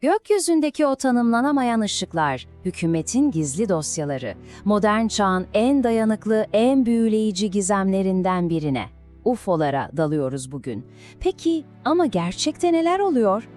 Gökyüzündeki o tanımlanamayan ışıklar, hükümetin gizli dosyaları, modern çağın en dayanıklı, en büyüleyici gizemlerinden birine. UFO'lara dalıyoruz bugün. Peki ama gerçekte neler oluyor?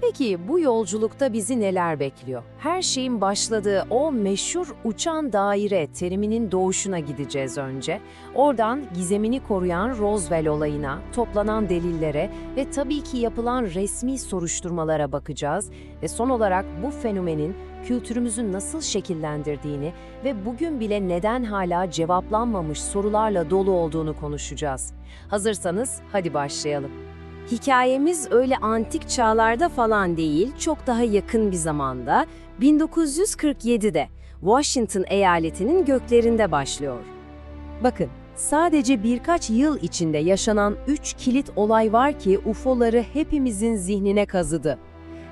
Peki bu yolculukta bizi neler bekliyor? Her şeyin başladığı o meşhur uçan daire teriminin doğuşuna gideceğiz önce. Oradan gizemini koruyan Roswell olayına, toplanan delillere ve tabii ki yapılan resmi soruşturmalara bakacağız ve son olarak bu fenomenin kültürümüzü nasıl şekillendirdiğini ve bugün bile neden hala cevaplanmamış sorularla dolu olduğunu konuşacağız. Hazırsanız hadi başlayalım. Hikayemiz öyle antik çağlarda falan değil, çok daha yakın bir zamanda 1947'de Washington eyaletinin göklerinde başlıyor. Bakın, sadece birkaç yıl içinde yaşanan üç kilit olay var ki UFO'ları hepimizin zihnine kazıdı.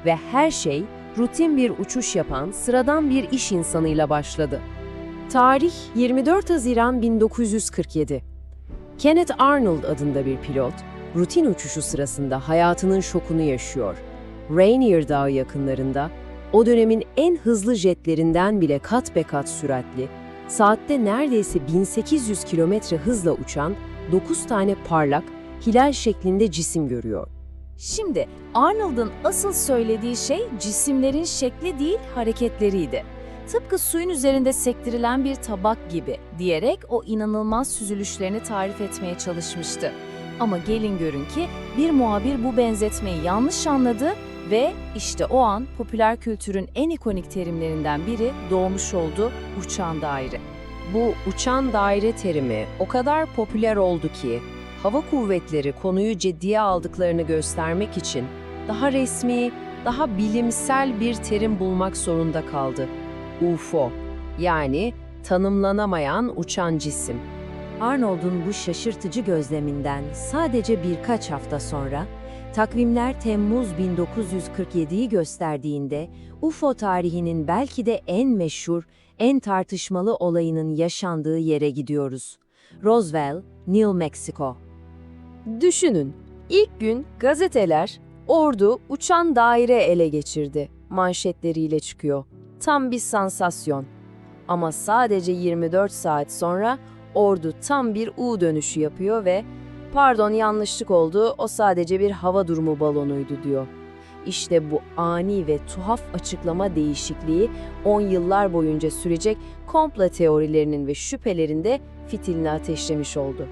Ve her şey rutin bir uçuş yapan sıradan bir iş insanıyla başladı. Tarih 24 Haziran 1947. Kenneth Arnold adında bir pilot, rutin uçuşu sırasında hayatının şokunu yaşıyor. Rainier Dağı yakınlarında, o dönemin en hızlı jetlerinden bile kat be kat süratli, saatte neredeyse 1800 kilometre hızla uçan 9 tane parlak, hilal şeklinde cisim görüyor. Şimdi Arnold'un asıl söylediği şey cisimlerin şekli değil hareketleriydi. Tıpkı suyun üzerinde sektirilen bir tabak gibi diyerek o inanılmaz süzülüşlerini tarif etmeye çalışmıştı. Ama gelin görün ki bir muhabir bu benzetmeyi yanlış anladı ve işte o an popüler kültürün en ikonik terimlerinden biri doğmuş oldu uçan daire. Bu uçan daire terimi o kadar popüler oldu ki, hava kuvvetleri konuyu ciddiye aldıklarını göstermek için daha resmi, daha bilimsel bir terim bulmak zorunda kaldı. UFO, yani tanımlanamayan uçan cisim. Arnold'un bu şaşırtıcı gözleminden sadece birkaç hafta sonra, takvimler Temmuz 1947'yi gösterdiğinde UFO tarihinin belki de en meşhur, en tartışmalı olayının yaşandığı yere gidiyoruz. Roswell, New Mexico. Düşünün, ilk gün gazeteler ordu uçan daire ele geçirdi manşetleriyle çıkıyor. Tam bir sansasyon. Ama sadece 24 saat sonra ordu tam bir U dönüşü yapıyor ve pardon yanlışlık oldu o sadece bir hava durumu balonuydu diyor. İşte bu ani ve tuhaf açıklama değişikliği 10 yıllar boyunca sürecek komplo teorilerinin ve şüphelerinde fitilini ateşlemiş oldu.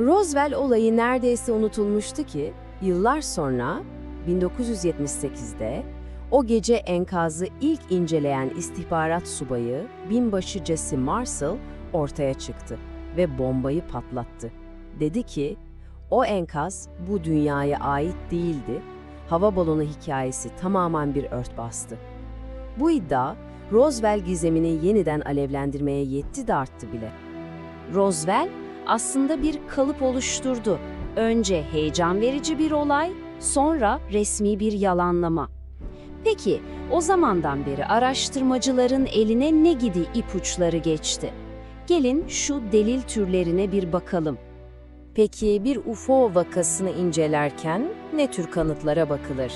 Roswell olayı neredeyse unutulmuştu ki yıllar sonra 1978'de o gece enkazı ilk inceleyen istihbarat subayı binbaşı Jesse Marcel ortaya çıktı ve bombayı patlattı. Dedi ki, o enkaz bu dünyaya ait değildi, hava balonu hikayesi tamamen bir örtbastı. Bu iddia, Roswell gizemini yeniden alevlendirmeye yetti de arttı bile. Roswell aslında bir kalıp oluşturdu. Önce heyecan verici bir olay, sonra resmi bir yalanlama. Peki, o zamandan beri araştırmacıların eline ne gibi ipuçları geçti? Gelin şu delil türlerine bir bakalım. Peki bir UFO vakasını incelerken ne tür kanıtlara bakılır?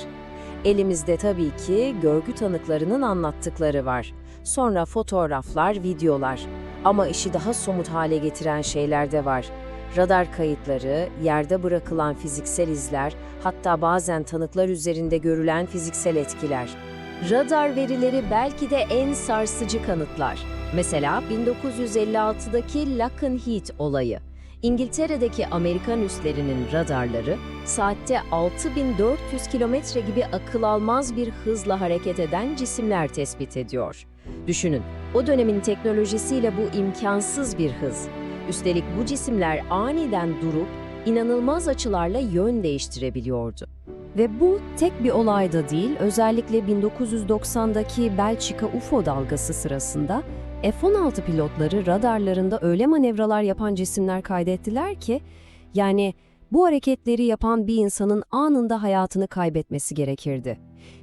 Elimizde tabii ki görgü tanıklarının anlattıkları var. Sonra fotoğraflar, videolar. Ama işi daha somut hale getiren şeyler de var. Radar kayıtları, yerde bırakılan fiziksel izler, hatta bazen tanıklar üzerinde görülen fiziksel etkiler. Radar verileri belki de en sarsıcı kanıtlar. Mesela 1956'daki Lockheed olayı. İngiltere'deki Amerikan üslerinin radarları saatte 6400 kilometre gibi akıl almaz bir hızla hareket eden cisimler tespit ediyor. Düşünün, o dönemin teknolojisiyle bu imkansız bir hız. Üstelik bu cisimler aniden durup inanılmaz açılarla yön değiştirebiliyordu. Ve bu tek bir olayda değil, özellikle 1990'daki Belçika UFO dalgası sırasında F-16 pilotları radarlarında öyle manevralar yapan cisimler kaydettiler ki, yani bu hareketleri yapan bir insanın anında hayatını kaybetmesi gerekirdi.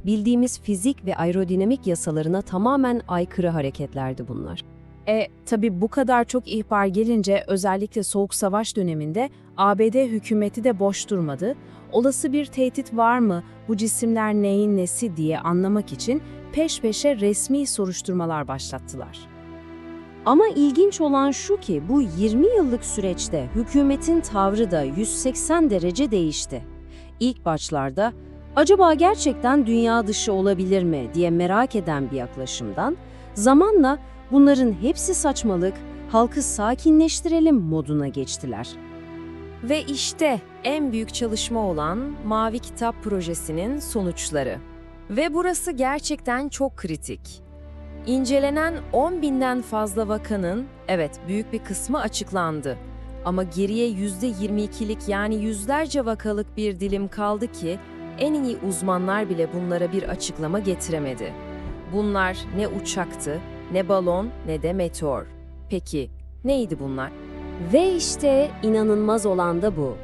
Bildiğimiz fizik ve aerodinamik yasalarına tamamen aykırı hareketlerdi bunlar. E tabi bu kadar çok ihbar gelince özellikle Soğuk Savaş döneminde ABD hükümeti de boş durmadı. olası bir tehdit var mı, bu cisimler neyin nesi diye anlamak için peş peşe resmi soruşturmalar başlattılar. Ama ilginç olan şu ki bu 20 yıllık süreçte hükümetin tavrı da 180 derece değişti. İlk başlarda acaba gerçekten dünya dışı olabilir mi diye merak eden bir yaklaşımdan zamanla bunların hepsi saçmalık, halkı sakinleştirelim moduna geçtiler. Ve işte en büyük çalışma olan Mavi Kitap projesinin sonuçları. Ve burası gerçekten çok kritik. İncelenen 10 binden fazla vakanın, evet büyük bir kısmı açıklandı. Ama geriye %22'lik yani yüzlerce vakalık bir dilim kaldı ki en iyi uzmanlar bile bunlara bir açıklama getiremedi. Bunlar ne uçaktı, ne balon, ne de meteor. Peki neydi bunlar? Ve işte inanılmaz olan da bu.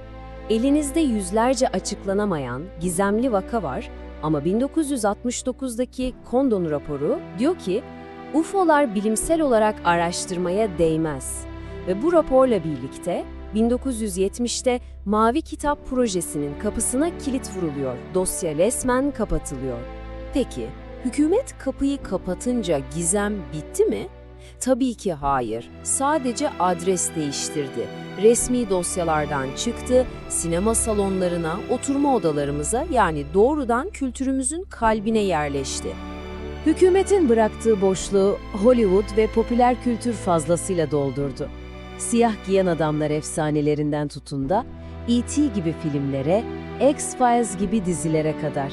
Elinizde yüzlerce açıklanamayan gizemli vaka var ama 1969'daki Kondon raporu diyor ki UFO'lar bilimsel olarak araştırmaya değmez. Ve bu raporla birlikte 1970'te Mavi Kitap projesinin kapısına kilit vuruluyor. Dosya resmen kapatılıyor. Peki, hükümet kapıyı kapatınca gizem bitti mi? Tabii ki hayır. Sadece adres değiştirdi. Resmi dosyalardan çıktı, sinema salonlarına, oturma odalarımıza yani doğrudan kültürümüzün kalbine yerleşti. Hükümetin bıraktığı boşluğu Hollywood ve popüler kültür fazlasıyla doldurdu. Siyah giyen adamlar efsanelerinden tutun da E.T. gibi filmlere, X-Files gibi dizilere kadar.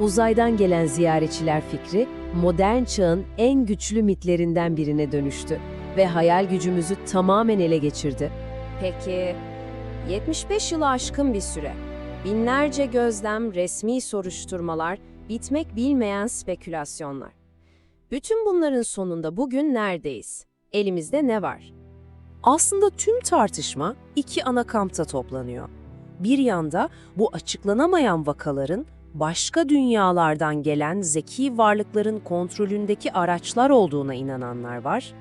Uzaydan gelen ziyaretçiler fikri modern çağın en güçlü mitlerinden birine dönüştü ve hayal gücümüzü tamamen ele geçirdi. Peki, 75 yılı aşkın bir süre. Binlerce gözlem, resmi soruşturmalar, bitmek bilmeyen spekülasyonlar. Bütün bunların sonunda bugün neredeyiz? Elimizde ne var? Aslında tüm tartışma iki ana kampta toplanıyor. Bir yanda bu açıklanamayan vakaların başka dünyalardan gelen zeki varlıkların kontrolündeki araçlar olduğuna inananlar var.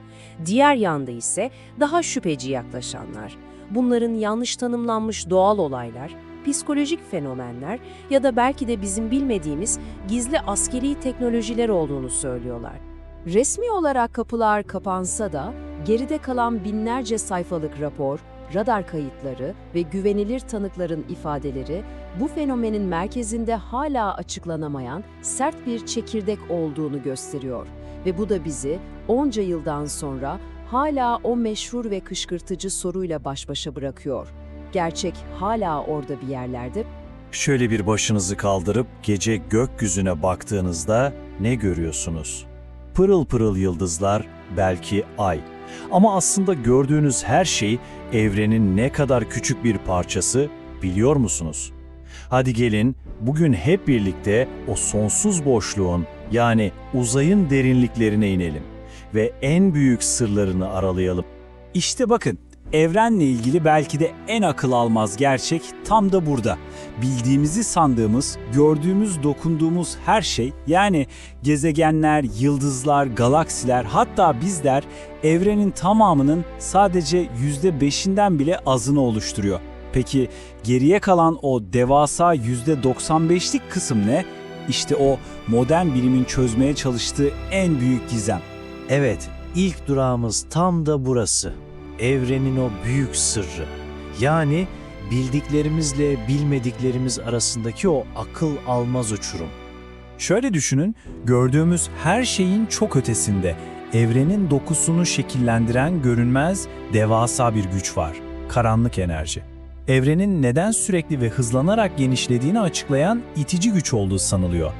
Diğer yanda ise daha şüpheci yaklaşanlar. Bunların yanlış tanımlanmış doğal olaylar, psikolojik fenomenler ya da belki de bizim bilmediğimiz gizli askeri teknolojiler olduğunu söylüyorlar. Resmi olarak kapılar kapansa da geride kalan binlerce sayfalık rapor, radar kayıtları ve güvenilir tanıkların ifadeleri bu fenomenin merkezinde hala açıklanamayan sert bir çekirdek olduğunu gösteriyor. Ve bu da bizi onca yıldan sonra hala o meşhur ve kışkırtıcı soruyla baş başa bırakıyor. Gerçek hala orada bir yerlerde Şöyle bir başınızı kaldırıp gece gökyüzüne baktığınızda ne görüyorsunuz? Pırıl pırıl yıldızlar, belki ay. Ama aslında gördüğünüz her şey evrenin ne kadar küçük bir parçası biliyor musunuz? Hadi gelin bugün hep birlikte o sonsuz boşluğun yani uzayın derinliklerine inelim ve en büyük sırlarını aralayalım. İşte bakın, evrenle ilgili belki de en akıl almaz gerçek tam da burada. Bildiğimizi sandığımız, gördüğümüz, dokunduğumuz her şey, yani gezegenler, yıldızlar, galaksiler, hatta bizler evrenin tamamının sadece %5'inden bile azını oluşturuyor. Peki geriye kalan o devasa %95'lik kısım ne? İşte o modern bilimin çözmeye çalıştığı en büyük gizem. Evet, ilk durağımız tam da burası. Evrenin o büyük sırrı. Yani bildiklerimizle bilmediklerimiz arasındaki o akıl almaz uçurum. Şöyle düşünün, gördüğümüz her şeyin çok ötesinde evrenin dokusunu şekillendiren görünmez devasa bir güç var. Karanlık enerji. Evrenin neden sürekli ve hızlanarak genişlediğini açıklayan itici güç olduğu sanılıyor.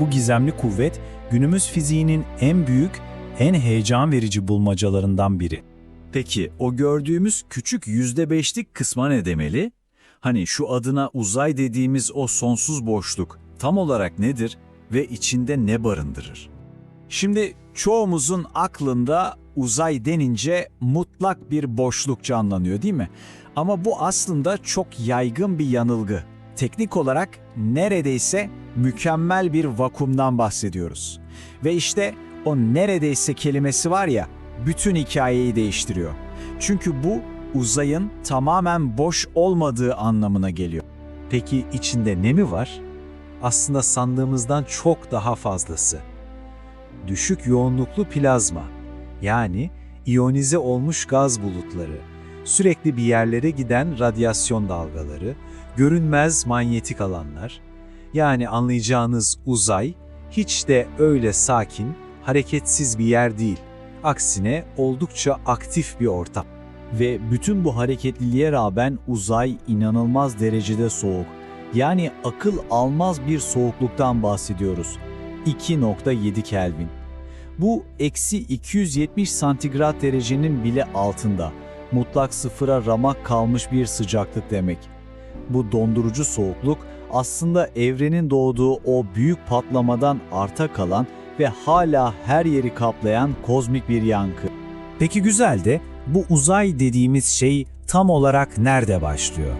Bu gizemli kuvvet günümüz fiziğinin en büyük, en heyecan verici bulmacalarından biri. Peki o gördüğümüz küçük yüzde beşlik kısma ne demeli? Hani şu adına uzay dediğimiz o sonsuz boşluk tam olarak nedir ve içinde ne barındırır? Şimdi çoğumuzun aklında uzay denince mutlak bir boşluk canlanıyor değil mi? Ama bu aslında çok yaygın bir yanılgı. Teknik olarak neredeyse mükemmel bir vakumdan bahsediyoruz. Ve işte o neredeyse kelimesi var ya, bütün hikayeyi değiştiriyor. Çünkü bu uzayın tamamen boş olmadığı anlamına geliyor. Peki içinde ne mi var? Aslında sandığımızdan çok daha fazlası. Düşük yoğunluklu plazma, yani iyonize olmuş gaz bulutları, sürekli bir yerlere giden radyasyon dalgaları, görünmez manyetik alanlar, yani anlayacağınız uzay hiç de öyle sakin, hareketsiz bir yer değil. Aksine oldukça aktif bir ortam. Ve bütün bu hareketliliğe rağmen uzay inanılmaz derecede soğuk. Yani akıl almaz bir soğukluktan bahsediyoruz. 2.7 Kelvin. Bu eksi 270 santigrat derecenin bile altında. Mutlak sıfıra ramak kalmış bir sıcaklık demek. Bu dondurucu soğukluk aslında evrenin doğduğu o büyük patlamadan arta kalan ve hala her yeri kaplayan kozmik bir yankı. Peki güzel de bu uzay dediğimiz şey tam olarak nerede başlıyor?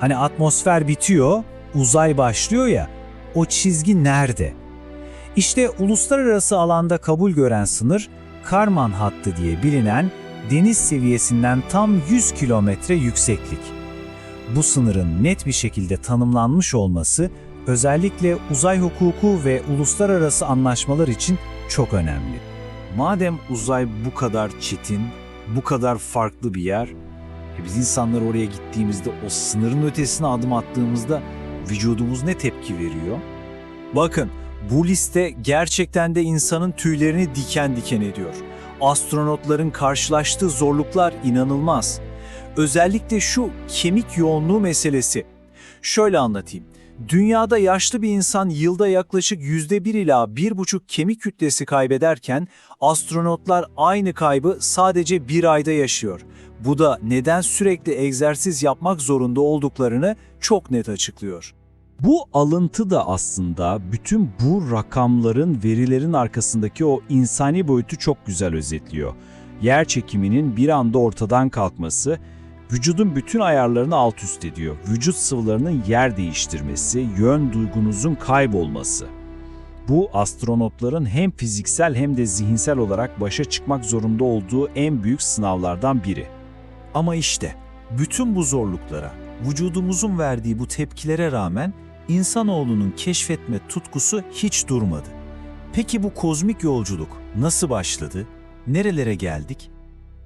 Hani atmosfer bitiyor, uzay başlıyor ya, o çizgi nerede? İşte uluslararası alanda kabul gören sınır, Karman hattı diye bilinen deniz seviyesinden tam 100 kilometre yükseklik. Bu sınırın net bir şekilde tanımlanmış olması özellikle uzay hukuku ve uluslararası anlaşmalar için çok önemli. Madem uzay bu kadar çetin, bu kadar farklı bir yer, e biz insanlar oraya gittiğimizde o sınırın ötesine adım attığımızda vücudumuz ne tepki veriyor? Bakın bu liste gerçekten de insanın tüylerini diken diken ediyor. Astronotların karşılaştığı zorluklar inanılmaz. Özellikle şu kemik yoğunluğu meselesi. Şöyle anlatayım. Dünyada yaşlı bir insan yılda yaklaşık %1 ila 1,5 kemik kütlesi kaybederken astronotlar aynı kaybı sadece bir ayda yaşıyor. Bu da neden sürekli egzersiz yapmak zorunda olduklarını çok net açıklıyor. Bu alıntı da aslında bütün bu rakamların, verilerin arkasındaki o insani boyutu çok güzel özetliyor. Yer çekiminin bir anda ortadan kalkması, vücudun bütün ayarlarını alt üst ediyor. Vücut sıvılarının yer değiştirmesi, yön duygunuzun kaybolması. Bu astronotların hem fiziksel hem de zihinsel olarak başa çıkmak zorunda olduğu en büyük sınavlardan biri. Ama işte bütün bu zorluklara, vücudumuzun verdiği bu tepkilere rağmen insanoğlunun keşfetme tutkusu hiç durmadı. Peki bu kozmik yolculuk nasıl başladı? Nerelere geldik?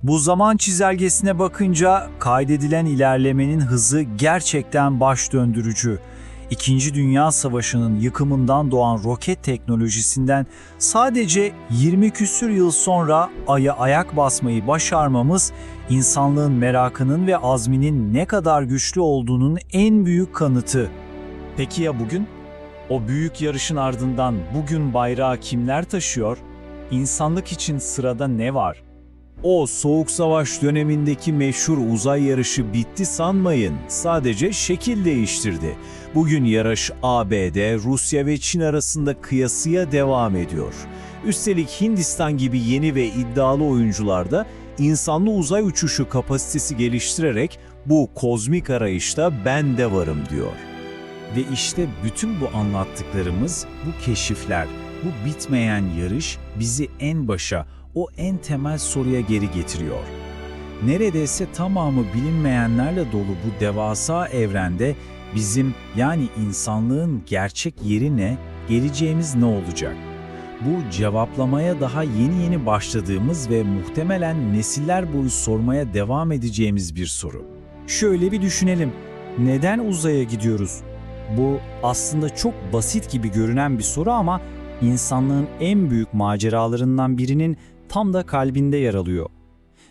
Bu zaman çizelgesine bakınca kaydedilen ilerlemenin hızı gerçekten baş döndürücü. İkinci Dünya Savaşı'nın yıkımından doğan roket teknolojisinden sadece 20 küsür yıl sonra Ay'a ayak basmayı başarmamız insanlığın merakının ve azminin ne kadar güçlü olduğunun en büyük kanıtı. Peki ya bugün? O büyük yarışın ardından bugün bayrağı kimler taşıyor? İnsanlık için sırada ne var? O Soğuk Savaş dönemindeki meşhur uzay yarışı bitti sanmayın. Sadece şekil değiştirdi. Bugün yarış ABD, Rusya ve Çin arasında kıyasıya devam ediyor. Üstelik Hindistan gibi yeni ve iddialı oyuncular da insanlı uzay uçuşu kapasitesi geliştirerek bu kozmik arayışta ben de varım diyor. Ve işte bütün bu anlattıklarımız, bu keşifler, bu bitmeyen yarış bizi en başa, o en temel soruya geri getiriyor. Neredeyse tamamı bilinmeyenlerle dolu bu devasa evrende bizim yani insanlığın gerçek yeri ne, geleceğimiz ne olacak? Bu cevaplamaya daha yeni yeni başladığımız ve muhtemelen nesiller boyu sormaya devam edeceğimiz bir soru. Şöyle bir düşünelim. Neden uzaya gidiyoruz? Bu aslında çok basit gibi görünen bir soru ama insanlığın en büyük maceralarından birinin tam da kalbinde yer alıyor.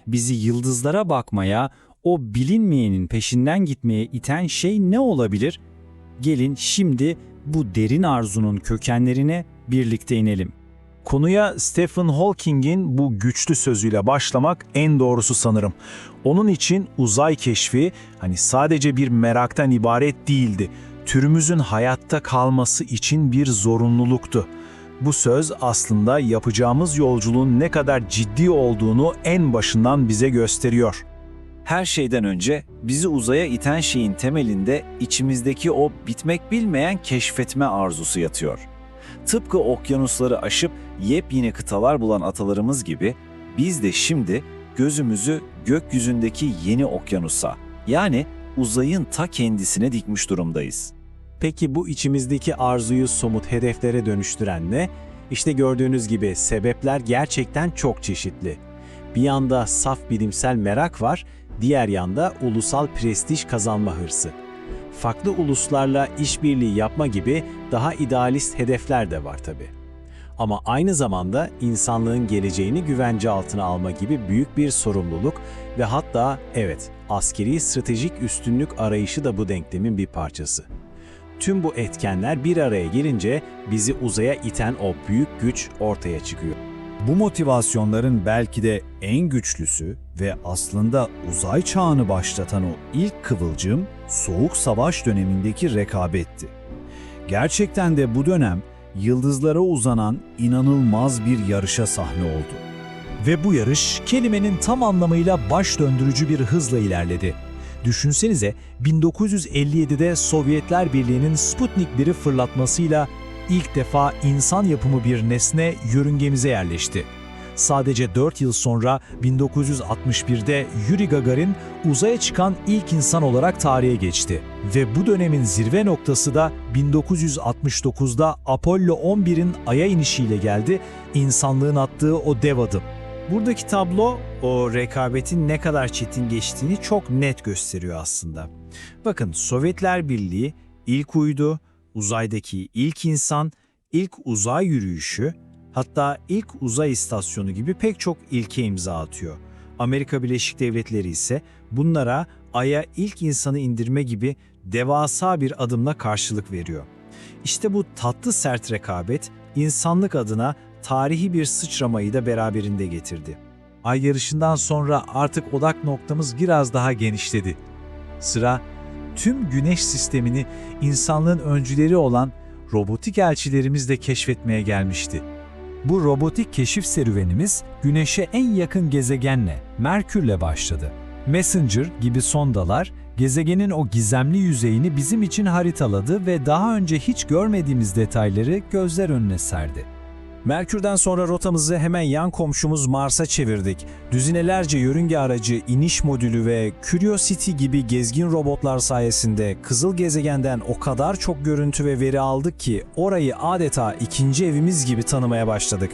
Bizi yıldızlara bakmaya, o bilinmeyenin peşinden gitmeye iten şey ne olabilir? Gelin şimdi bu derin arzunun kökenlerine birlikte inelim. Konuya Stephen Hawking'in bu güçlü sözüyle başlamak en doğrusu sanırım. Onun için uzay keşfi hani sadece bir meraktan ibaret değildi. Türümüzün hayatta kalması için bir zorunluluktu. Bu söz aslında yapacağımız yolculuğun ne kadar ciddi olduğunu en başından bize gösteriyor. Her şeyden önce bizi uzaya iten şeyin temelinde içimizdeki o bitmek bilmeyen keşfetme arzusu yatıyor. Tıpkı okyanusları aşıp yepyeni kıtalar bulan atalarımız gibi biz de şimdi gözümüzü gökyüzündeki yeni okyanusa yani uzayın ta kendisine dikmiş durumdayız. Peki bu içimizdeki arzuyu somut hedeflere dönüştüren ne? İşte gördüğünüz gibi sebepler gerçekten çok çeşitli. Bir yanda saf bilimsel merak var, diğer yanda ulusal prestij kazanma hırsı. Farklı uluslarla işbirliği yapma gibi daha idealist hedefler de var tabii. Ama aynı zamanda insanlığın geleceğini güvence altına alma gibi büyük bir sorumluluk ve hatta evet askeri stratejik üstünlük arayışı da bu denklemin bir parçası. Tüm bu etkenler bir araya gelince bizi uzaya iten o büyük güç ortaya çıkıyor. Bu motivasyonların belki de en güçlüsü ve aslında uzay çağını başlatan o ilk kıvılcım Soğuk Savaş dönemindeki rekabetti. Gerçekten de bu dönem yıldızlara uzanan inanılmaz bir yarışa sahne oldu. Ve bu yarış kelimenin tam anlamıyla baş döndürücü bir hızla ilerledi. Düşünsenize 1957'de Sovyetler Birliği'nin Sputnik 1'i fırlatmasıyla ilk defa insan yapımı bir nesne yörüngemize yerleşti. Sadece 4 yıl sonra 1961'de Yuri Gagarin uzaya çıkan ilk insan olarak tarihe geçti. Ve bu dönemin zirve noktası da 1969'da Apollo 11'in Ay'a inişiyle geldi, insanlığın attığı o dev adım. Buradaki tablo o rekabetin ne kadar çetin geçtiğini çok net gösteriyor aslında. Bakın Sovyetler Birliği ilk uydu, uzaydaki ilk insan, ilk uzay yürüyüşü, hatta ilk uzay istasyonu gibi pek çok ilke imza atıyor. Amerika Birleşik Devletleri ise bunlara Ay'a ilk insanı indirme gibi devasa bir adımla karşılık veriyor. İşte bu tatlı sert rekabet insanlık adına tarihi bir sıçramayı da beraberinde getirdi. Ay yarışından sonra artık odak noktamız biraz daha genişledi. Sıra tüm güneş sistemini insanlığın öncüleri olan robotik elçilerimizle keşfetmeye gelmişti. Bu robotik keşif serüvenimiz Güneş'e en yakın gezegenle, Merkür'le başladı. Messenger gibi sondalar gezegenin o gizemli yüzeyini bizim için haritaladı ve daha önce hiç görmediğimiz detayları gözler önüne serdi. Merkür'den sonra rotamızı hemen yan komşumuz Mars'a çevirdik. Düzinelerce yörünge aracı, iniş modülü ve Curiosity gibi gezgin robotlar sayesinde kızıl gezegenden o kadar çok görüntü ve veri aldık ki orayı adeta ikinci evimiz gibi tanımaya başladık.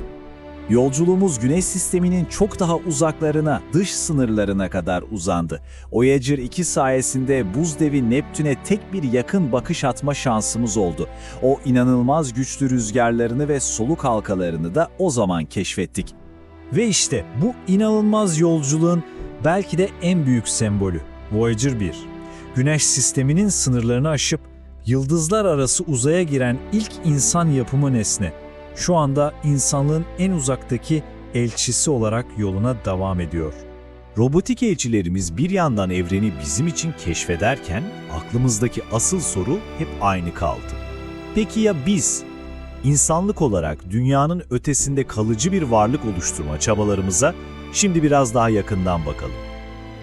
Yolculuğumuz Güneş sisteminin çok daha uzaklarına, dış sınırlarına kadar uzandı. Voyager 2 sayesinde buz devi Neptün'e tek bir yakın bakış atma şansımız oldu. O inanılmaz güçlü rüzgarlarını ve soluk halkalarını da o zaman keşfettik. Ve işte bu inanılmaz yolculuğun belki de en büyük sembolü Voyager 1. Güneş sisteminin sınırlarını aşıp yıldızlar arası uzaya giren ilk insan yapımı nesne. Şu anda insanlığın en uzaktaki elçisi olarak yoluna devam ediyor. Robotik elçilerimiz bir yandan evreni bizim için keşfederken aklımızdaki asıl soru hep aynı kaldı. Peki ya biz? İnsanlık olarak dünyanın ötesinde kalıcı bir varlık oluşturma çabalarımıza şimdi biraz daha yakından bakalım.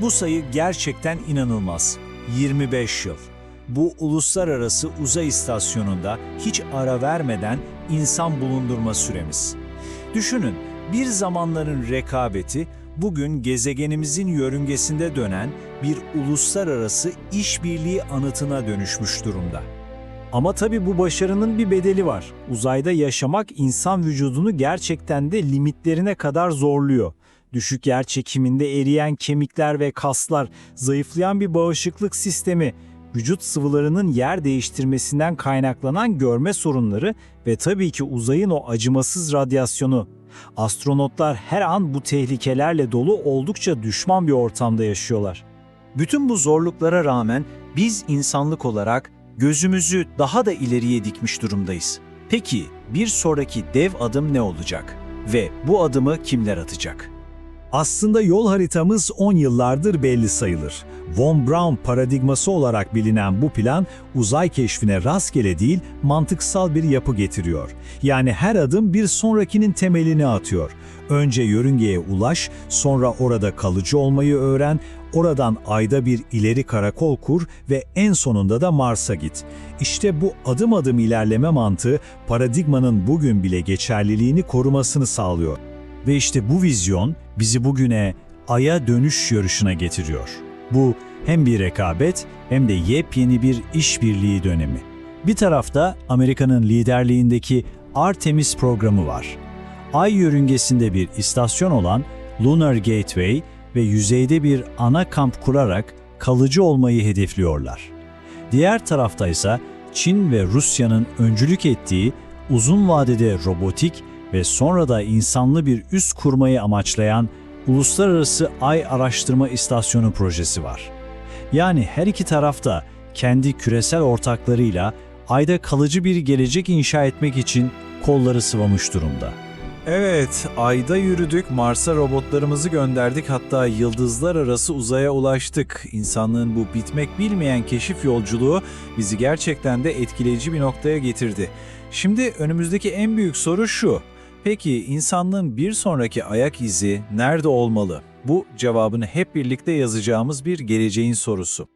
Bu sayı gerçekten inanılmaz. 25 yıl. Bu uluslararası uzay istasyonunda hiç ara vermeden insan bulundurma süremiz. Düşünün, bir zamanların rekabeti bugün gezegenimizin yörüngesinde dönen bir uluslararası işbirliği anıtına dönüşmüş durumda. Ama tabii bu başarının bir bedeli var. Uzayda yaşamak insan vücudunu gerçekten de limitlerine kadar zorluyor. Düşük yer çekiminde eriyen kemikler ve kaslar, zayıflayan bir bağışıklık sistemi, vücut sıvılarının yer değiştirmesinden kaynaklanan görme sorunları ve tabii ki uzayın o acımasız radyasyonu. Astronotlar her an bu tehlikelerle dolu oldukça düşman bir ortamda yaşıyorlar. Bütün bu zorluklara rağmen biz insanlık olarak gözümüzü daha da ileriye dikmiş durumdayız. Peki bir sonraki dev adım ne olacak? Ve bu adımı kimler atacak? Aslında yol haritamız 10 yıllardır belli sayılır. Von Braun paradigması olarak bilinen bu plan uzay keşfine rastgele değil mantıksal bir yapı getiriyor. Yani her adım bir sonrakinin temelini atıyor. Önce yörüngeye ulaş, sonra orada kalıcı olmayı öğren, oradan ayda bir ileri karakol kur ve en sonunda da Mars'a git. İşte bu adım adım ilerleme mantığı paradigmanın bugün bile geçerliliğini korumasını sağlıyor. Ve işte bu vizyon bizi bugüne Ay'a dönüş yarışına getiriyor. Bu Hem bir rekabet hem de yepyeni bir işbirliği dönemi. Bir tarafta Amerika'nın liderliğindeki Artemis programı var. Ay yörüngesinde bir istasyon olan Lunar Gateway ve yüzeyde bir ana kamp kurarak kalıcı olmayı hedefliyorlar. Diğer tarafta ise Çin ve Rusya'nın öncülük ettiği uzun vadede robotik ve sonra da insanlı bir üs kurmayı amaçlayan Uluslararası Ay Araştırma İstasyonu projesi var. Yani her iki tarafta kendi küresel ortaklarıyla Ay'da kalıcı bir gelecek inşa etmek için kolları sıvamış durumda. Evet, Ay'da yürüdük, Mars'a robotlarımızı gönderdik, hatta yıldızlar arası uzaya ulaştık. İnsanlığın bu bitmek bilmeyen keşif yolculuğu bizi gerçekten de etkileyici bir noktaya getirdi. Şimdi önümüzdeki en büyük soru şu. Peki insanlığın bir sonraki ayak izi nerede olmalı? Bu cevabını hep birlikte yazacağımız bir geleceğin sorusu.